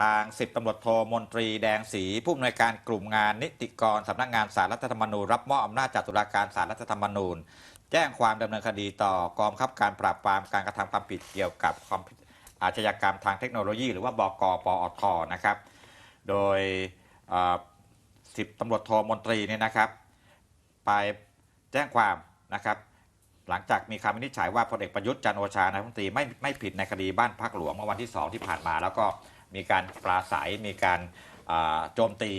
ทางสิบตำรวจโทมนตรีแดงศรีผู้อำนวยการกลุ่มงานนิติกรสำนักงานสารรัฐธรรมนูญรับมอบอำนาจจากตุลาการสารรัฐธรรมนูญ แจ้งความดำเนินคดีต่อกองบังคับการปราบปรามการกระทำความผิดเกี่ยวกับความอาชญากรรมทางเทคโนโลยี หรือว่าบกปอทนะครับ โดยสิบตำรวจโทมนตรีเนี่ยนะครับ ไปแจ้งความนะครับหลังจากมีคำวินิจฉัยว่าพลเอกประยุทธ์จันโอชานายรัฐมนตรีไม่ไม่ผิดในคดีบ้านพักหลวงเมื่อวันที่2ที่ผ่านมาแล้วก็ มีการปราศัยมีการอ่าโจมตี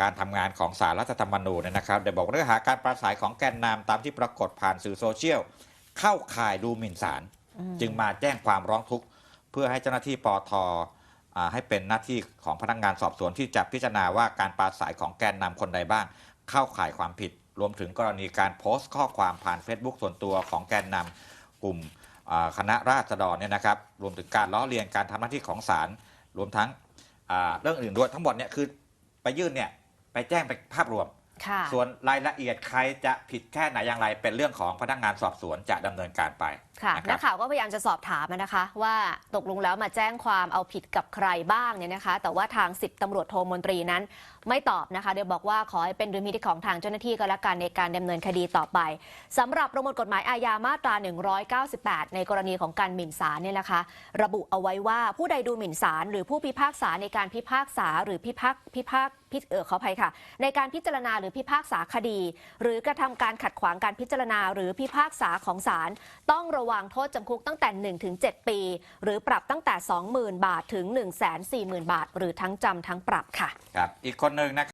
การทำงานของสารรัฐธรรมนูญเนยนะครับโดยบอกว่าเนื้อหาการปราศัยของแกนนำตามที่ปรากฏผ่านสื่อโซเชียล เข้าข่ายดูหมิ่นศาลจึงมาแจ้งความร้องทุกข์ เพื่อให้เจ้าหน้าที่ปอทอ่าให้เป็นหน้าที่ของพนักงานสอบสวนที่จะพิจารณาว่าการปราศัยของแกนนำคนใดบ้าง เข้าข่ายความผิด รวมถึงกรณีการโพสต์ข้อความผ่าน Facebook ส่วนตัวของแกนนำกลุ่มอ่าคณะราษฎรเนี่ยนะครับรวมถึงการล้อเลียนการทำหน้าที่ของศาล รวมทั้งเรื่องอื่นด้วยทั้งหมดเนี่ยคือไปยื่นเนี่ยไปแจ้งไปภาพรวม ค่ะ ส่วนรายละเอียดใครจะผิดแค่ไหนอย่างไร เป็นเรื่องของพนักงานสอบสวนจะดำเนินการไปค่ะนะคนัรักบข่าวก็พยายามจะสอบถามนะคะ ว่าตกลงแล้วมาแจ้งความเอาผิดกับใครบ้างเนี่ยนะคะ แต่ว่าทางสิบตำรวจโทมนตรีนั้น ไม่ตอบนะคะโดยบอกว่าขอให้เป็นดุลพินิจของทางเจ้าหน้าที่ก็แล้วกันในการดำเนินคดีต่อไปสำหรับประมวลกฎหมายอาญามาตรา 198 ในกรณีของการหมิ่นศาลเนี่ยนะคะ ระบุเอาไว้ว่าผู้ใดดูหมิ่นศาลหรือผู้พิพากษาในการพิพากษาหรือพิพากพิพากพิเออขออภัยค่ะ ในการพิจารณาหรือพิพากษาคดี หรือกระทำการขัดขวางการพิจารณา หรือพิพากษาของศาลต้องระวังโทษจำคุกตั้งแต่ 1-7 ปี หรือปรับตั้งแต่ 20,000 บาทถึง 140,000 บาท หรือทั้งจำทั้งปรับค่ะ ครับ อีกคนหนึ่งนะครับ